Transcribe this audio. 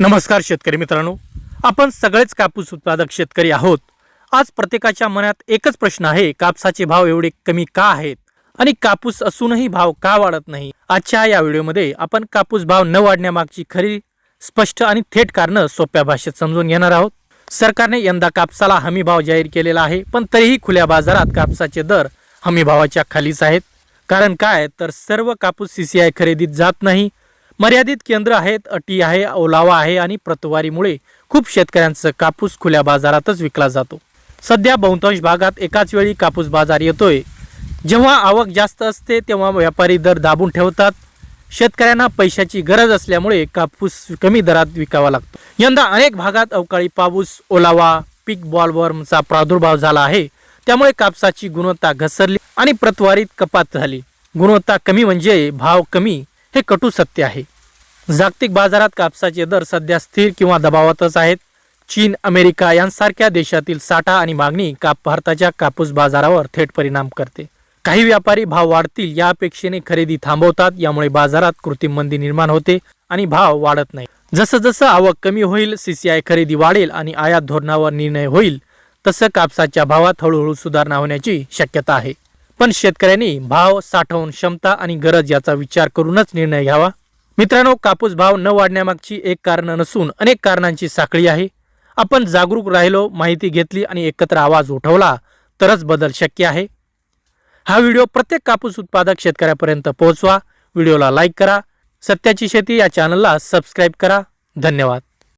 नमस्कार शेतकरी मित्रांनो. आपण सगळेच कापूस उत्पादक शेतकरी आहोत. आज प्रत्येकाच्या मनात एकच प्रश्न आहे कापसाचे भाव एवढे कमी का आहेत? आणि कापूस असूनही भाव का वाढत नाही? आजच्या या व्हिडिओमध्ये आपण कापूस भाव न वाढण्यामागची खरी स्पष्ट आणि थेट कारणं सोप्या भाषेत समजून घेणार आहोत. सरकारने यंदा कापसाला हमी भाव जाहीर केलेला आहे पण तरीही खुल्या बाजारात कापसाचे दर हमी भावाच्या खालीच आहेत. कारण काय? तर सर्व कापूस सीसीआय खरेदीत जात नाही मर्यादित केंद्र आहेत अटी आहे ओलावा आहे आणि प्रतवारीमुळे खूप शेतकऱ्यांचं कापूस खुल्या बाजारातच विकला जातो. सध्या बहुतांश भागात एकाच वेळी कापूस बाजार येतोय. जेव्हा आवक जास्त असते तेव्हा व्यापारी दर दाबून ठेवतात. शेतकऱ्यांना पैशाची गरज असल्यामुळे कापूस कमी दरात विकावा लागतो. यंदा अनेक भागात अवकाळी पाऊस ओलावा पीक बॉलवर्मचा प्रादुर्भाव झाला आहे. त्यामुळे कापसाची गुणवत्ता घसरली आणि प्रतवारीत कपात झाली. गुणवत्ता कमी म्हणजे भाव कमी हे कटू सत्य आहे. जागतिक बाजारात कापसाचे दर सध्या स्थिर किंवा दबावातच आहेत. चीन अमेरिका यांसारख्या देशातील साठा आणि मागणी काप भारताच्या कापूस बाजारावर थेट परिणाम करते. काही व्यापारी भाव वाढतील या अपेक्षेने खरेदी थांबवतात यामुळे बाजारात कृत्रिम मंदी निर्माण होते आणि भाव वाढत नाही. जसं जसं आवक कमी होईल सीसीआय खरेदी वाढेल आणि आयात धोरणावर निर्णय होईल तसं कापसाच्या भावात हळूहळू सुधारणा होण्याची शक्यता आहे. पण शेतकऱ्यांनी भाव साठवून क्षमता आणि गरज याचा विचार करूनच निर्णय घ्यावा. मित्रांनो कापूस भाव न वाढण्यामागची एक कारण नसून अनेक कारणांची साखळी आहे. आपण जागरूक राहिलो माहिती घेतली आणि एकत्र आवाज उठवला तरच बदल शक्य आहे. हा व्हिडिओ प्रत्येक कापूस उत्पादक शेतकऱ्यापर्यंत पोहोचवा. व्हिडिओला लाईक करा. सत्याची शेती या चॅनलला सबस्क्राईब करा. धन्यवाद.